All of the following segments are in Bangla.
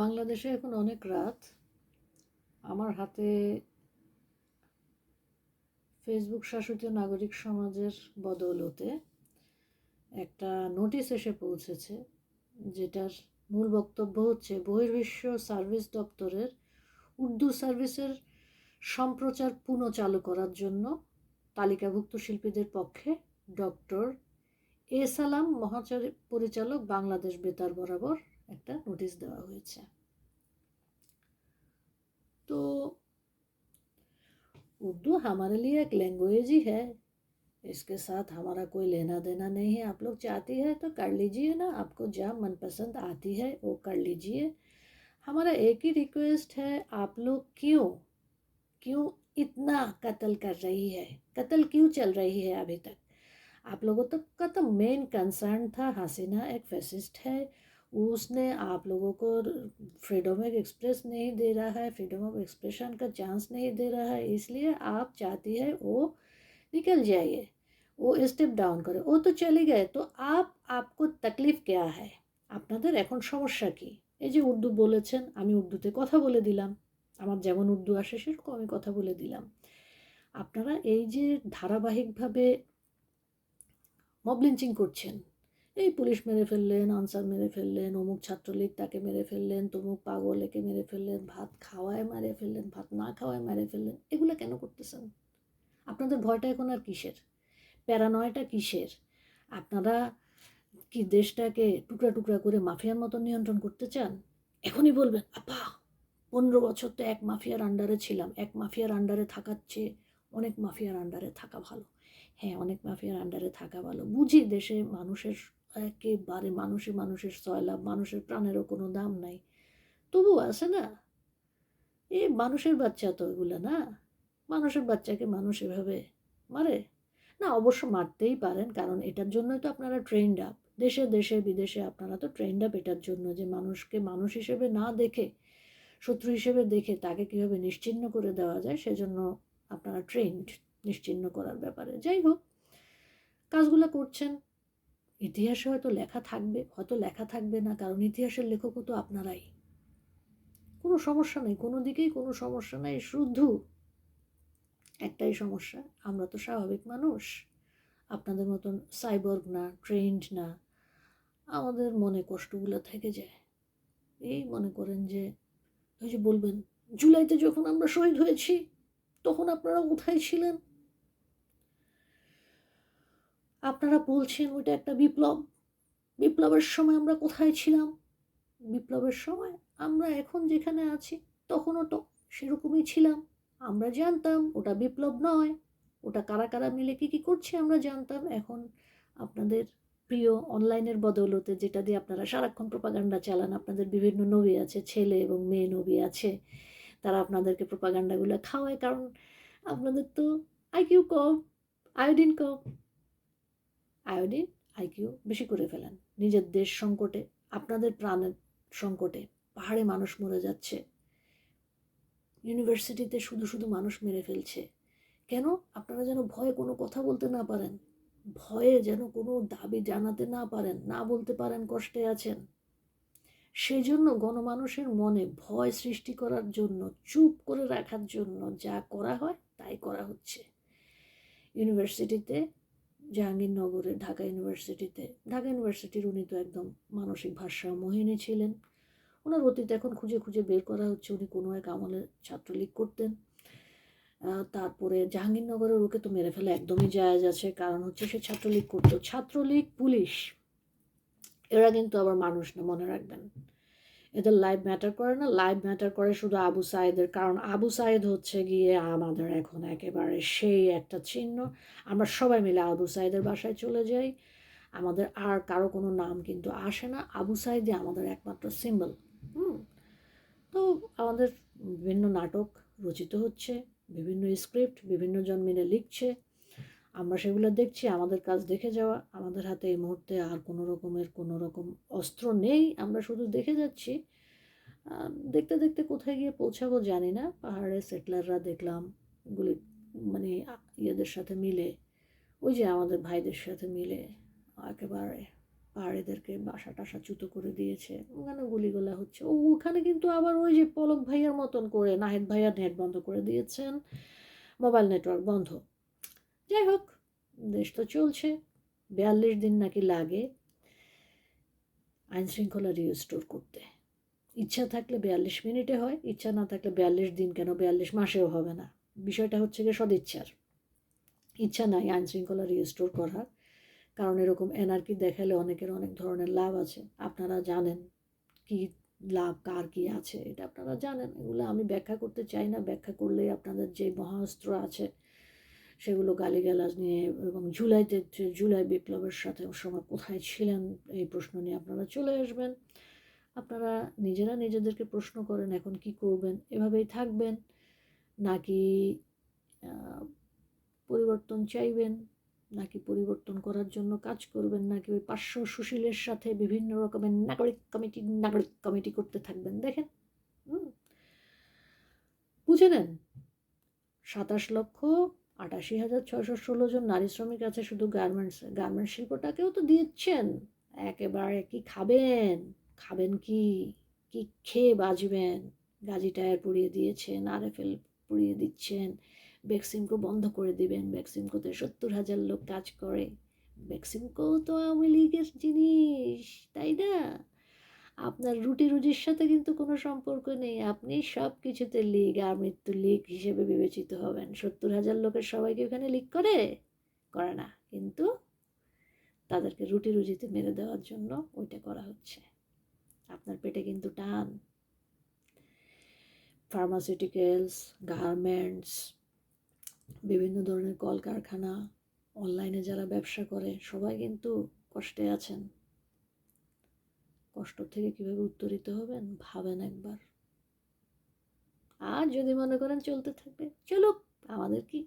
বাংলাদেশে এখন অনেক রাত। আমার হাতে ফেসবুক শাসিত নাগরিক সমাজের বদৌলতে একটা নোটিশ এসে পৌঁছেছে, যেটার মূল বক্তব্য হচ্ছে, বহির্বিশ্ব সার্ভিস দপ্তরের উর্দু সার্ভিসের সম্প্রচার পুনঃ চালু করার জন্য তালিকাভুক্ত শিল্পীদের পক্ষে ডক্টর এ সালাম, মহাচার পরিচালক, বাংলাদেশ বেতার বরাবর একটা নোটিশ দেওয়া হয়েছে तो उर्दू हमारे लिए एक लैंग्वेज ही है इसके साथ हमारा कोई लेना देना नहीं है आप लोग चाहती है तो कर लीजिए ना आपको जहाँ मनपसंद आती है वो कर लीजिए हमारा एक ही रिक्वेस्ट है आप लोग क्यों क्यों इतना कत्ल कर रही है कत्ल क्यों चल रही है अभी तक आप लोगों तक का तो मेन कंसर्न था हसीना एक फैसिस्ट है उसने आप लोगों को फ्रीडम ऑफ एक्सप्रेस नहीं दे रहा है फ्रीडम ऑफ एक्सप्रेशन का चांस नहीं दे रहा है इसलिए आप चाहती है वो निकल जाइए वो स्टेप डाउन करे ও তো চলে গেছে তো আপ আপকো তকলিফ কেয়া হ্যায় আপনাদের এখন সমস্যা কি এই যে উর্দু বলেছেন আমি উর্দুতে কথা বলে দিলাম আমার যেমন উর্দু আসে সেরকম আমি কথা বলে দিলাম আপনারা এই যে ধারাবাহিকভাবে মব লিঞ্চিং করছেন এই পুলিশ মেরে ফেললেন, আনসার মেরে ফেললেন, অমুক ছাত্রলীগ তাকে মেরে ফেললেন, তমুক পাগল একে মেরে ফেললেন, ভাত খাওয়ায় মেরে ফেললেন, ভাত না খাওয়ায় মেরে ফেললেন, এগুলো কেন করতেছেন? আপনাদের ভয়টা এখন আর কিসের? প্যারানয়টা কিসের? আপনারা কি দেশটাকে টুকরা টুকরা করে মাফিয়ার মতো নিয়ন্ত্রণ করতে চান? এখনই বলবেন, আপা, পনেরো বছর তো এক মাফিয়ার আন্ডারে ছিলাম। এক মাফিয়ার আন্ডারে থাকার চেয়ে অনেক মাফিয়ার আন্ডারে থাকা ভালো। হ্যাঁ অনেক মাফিয়ার আন্ডারে থাকা ভালো। বুঝি দেশে মানুষের একেবারে মানুষে মানুষের সয়লাভ, মানুষের প্রাণেরও কোনো দাম নাই। তবু আছে না? এ মানুষের বাচ্চা তো এগুলো না? মানুষের বাচ্চাকে মানুষ এভাবে মারে? না, অবশ্য মারতেই পারেন, কারণ এটার জন্যই তো আপনারা ট্রেন্ড আপ দেশে দেশে, বিদেশে আপনারা তো ট্রেন্ড আপ এটার জন্য যে মানুষকে মানুষ হিসেবে না দেখে, শত্রু হিসেবে দেখে তাকে কীভাবে নিশ্চিহ্ন করে দেওয়া যায়, সেজন্য আপনারা ট্রেন্ড নিশ্চিহ্ন করার ব্যাপারে। যাই হোক, কাজগুলো করছেন। ইতিহাসে হয়তো লেখা থাকবে, হয়তো লেখা থাকবে না, কারণ ইতিহাসের লেখকও তো আপনারাই। কোনো সমস্যা নেই, কোনো দিকেই কোনো সমস্যা নেই, শুধু একটাই সমস্যা, আমরা তো স্বাভাবিক মানুষ। আপনাদের মতন সাইবর্গ না ট্রেন্ড না, আমাদের মনে কষ্টগুলো থেকে যায়। এই মনে করেন যে, ওই যে বলবেন, জুলাইতে যখন আমরা শহীদ হয়েছি, তখন আপনারা কোথায় ছিলেন? আপনারা বলছেন ওইটা একটা বিপ্লব। বিপ্লবের সময় আমরা কোথায় ছিলাম? বিপ্লবের সময় আমরা এখন যেখানে আছি তখনও তো সেরকমই ছিলাম। আমরা জানতাম ওটা বিপ্লব নয়। ওটা কারা কারা মিলে কী কী করছে আমরা জানতাম। এখন আপনাদের প্রিয় অনলাইনের বদৌলতে যেটা দিয়ে আপনারা সারাক্ষণ প্রপাগান্ডা চালান, আপনাদের বিভিন্ন নবী আছে, ছেলে এবং মেয়ে নবী আছে, তারা আপনাদেরকে প্রপাগান্ডাগুলো খাওয়ায়। কারণ আপনাদের তো আইকিউ কম, আয়োডিন কম আয়োডিন আইকিউ বেশি করে ফেলেন। নিজের দেশ সংকটে, আপনাদের প্রাণের সংকটে পাহাড়ে মানুষ মরে যাচ্ছে। ইউনিভার্সিটিতে শুধু শুধু মানুষ মেরে ফেলছে। কেন? আপনারা যেন ভয়ে কোনো কথা বলতে না পারেন। ভয়ে যেন কোনো দাবি জানাতে না পারেন, না বলতে পারেন কষ্টে আছেন। সেই জন্য গণমানুষের মনে ভয় সৃষ্টি করার জন্য, চুপ করে রাখার জন্য যা করা হয়, তাই করা হচ্ছে। ইউনিভার্সিটিতে জাহাঙ্গীরনগরে ঢাকা ইউনিভার্সিটিতে। ঢাকা ইউনিভার্সিটির উনি তো একদম মানসিক ভারসাম্যহীনই ছিলেন। ওনার অতীত এখন খুঁজে খুঁজে বের করা হচ্ছে। উনি কোনো এক আমলে ছাত্রলীগ করতেন। তারপরে জাহাঙ্গীরনগরের ওকে তো মেরে ফেলে একদমই জায়জ আছে। কারণ হচ্ছে সে ছাত্রলীগ করতো। ছাত্রলীগ, পুলিশ, এরা কিন্তু আবার মানুষ না, মনে রাখবেন। এদের লাইভ ম্যাটার করে না। লাইভ ম্যাটার করে শুধু আবু সাইদের, কারণ আবু সাইদ হচ্ছে গিয়ে আমাদের এখন একেবারে সেই একটা চিহ্ন। আমরা সবাই মিলে আবু সাইদের বাসায় চলে যাই। আমাদের আর কারও কোনো নাম কিন্তু আসে না। আবু সাইদে আমাদের একমাত্র সিম্বল হুম। তো আমাদের বিভিন্ন নাটক রচিত হচ্ছে, বিভিন্ন স্ক্রিপ্ট বিভিন্ন জন মিলে লিখছে। আমরা সেগুলো দেখছি, আমাদের কাজ দেখে যাওয়া, আমাদের হাতে এই মুহূর্তে আর কোনো রকমের কোনো রকম অস্ত্র নেই। আমরা শুধু দেখে যাচ্ছি। দেখতে দেখতে কোথায় গিয়ে পৌঁছাবো জানি না। পাহাড়ে সেটলাররা দেখলাম, গুলি মানে ইয়েদের সাথে মিলে, ওই যে আমাদের ভাইদের সাথে মিলে একেবারে পাহাড়েদেরকে বাসা টাসা চ্যুত করে দিয়েছে। ওখানে গুলিগোলা হচ্ছে। ও, ওখানে কিন্তু আবার ওই যে পলক ভাইয়ার মতন করে, নাহিদ ভাইয়ার নেট বন্ধ করে দিয়েছেন, মোবাইল নেটওয়ার্ক বন্ধ। যাই হোক দেশ তো চলছে, বিয়াল্লিশ দিন নাকি লাগে আইন শৃঙ্খলা রিস্টোর করতে। ইচ্ছা থাকলে বিয়াল্লিশ মিনিটে হয়, ইচ্ছা না থাকলে বিয়াল্লিশ দিন কেন বিয়াল্লিশ মাসেও হবে না? বিষয়টা হচ্ছে গিয়ে সদিচ্ছার। ইচ্ছা নাই আইন শৃঙ্খলা রিস্টোর করার, কারণ এরকম এনআরকি দেখালে অনেকের অনেক ধরনের লাভ আছে। আপনারা জানেন কি লাভ, কার কি আছে, এটা আপনারা জানেন। এগুলো আমি ব্যাখ্যা করতে চাই না, ব্যাখ্যা করলেই আপনাদের যে মহাস্ত্র আছে সেগুলো গালিগালাজ নিয়ে এবং জুলাইতে জুলাই বিপ্লবের সাথে সময় কোথায় ছিলেন এই প্রশ্ন নিয়ে আপনারা চলে আসবেন। আপনারা নিজেরা নিজেদেরকে প্রশ্ন করেন, এখন কি করবেন, এভাবেই থাকবেন। নাকি পরিবর্তন চাইবেন, নাকি পরিবর্তন করার জন্য কাজ করবেন, নাকি ওই পার্শ্ব সুশীলের সাথে বিভিন্ন রকমের নাগরিক কমিটি নাগরিক কমিটি করতে থাকবেন? দেখেন বুঝে নেন। সাতাশ লক্ষ আটাশি হাজার ছশো ষোলো জন নারী শ্রমিক আছে শুধু গার্মেন্টস গার্মেন্টস শিল্পটাকেও তো দিচ্ছেন। একেবারে কি খাবেন? খাবেন কি? কি খেয়ে বাজবেন গাজি টায়ার পুড়িয়ে দিয়েছেন আর এফ এল পুড়িয়ে দিচ্ছেন ভ্যাকসিনকো বন্ধ করে দিবেন ভ্যাকসিনকোতে সত্তর হাজার লোক কাজ করে। ভ্যাকসিনকো তো আওয়ামী লীগের জিনিস, তাই না? আপনার রুটি রুজির সাথে কিন্তু কোনো সম্পর্ক নেই। আপনি সব কিছুতে লিগ আর মৃত্যু লিগ হিসেবে বিবেচিত হবেন। সত্তর হাজার লোকের সবাইকে ওখানে লিগ করে? করে না। কিন্তু তাদেরকে রুটি রুজিতে মেরে দেওয়ার জন্য ওইটা করা হচ্ছে। আপনার পেটে কিন্তু টান। ফার্মাসিউটিক্যালস গার্মেন্টস বিভিন্ন ধরনের কলকারখানা অনলাইনে যারা ব্যবসা করে, সবাই কিন্তু কষ্টে আছেন। কষ্ট থেকে কিভাবে উত্তরিত হবেন ভাবেন একবার আর যদি মনে করেন চলতে থাকবে চলুক আমাদের কি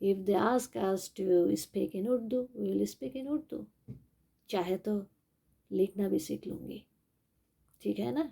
if they ask us to speak in Urdu will speak in Urdu चाहे तो लिखना भी सीख लूँगी ठीक है ना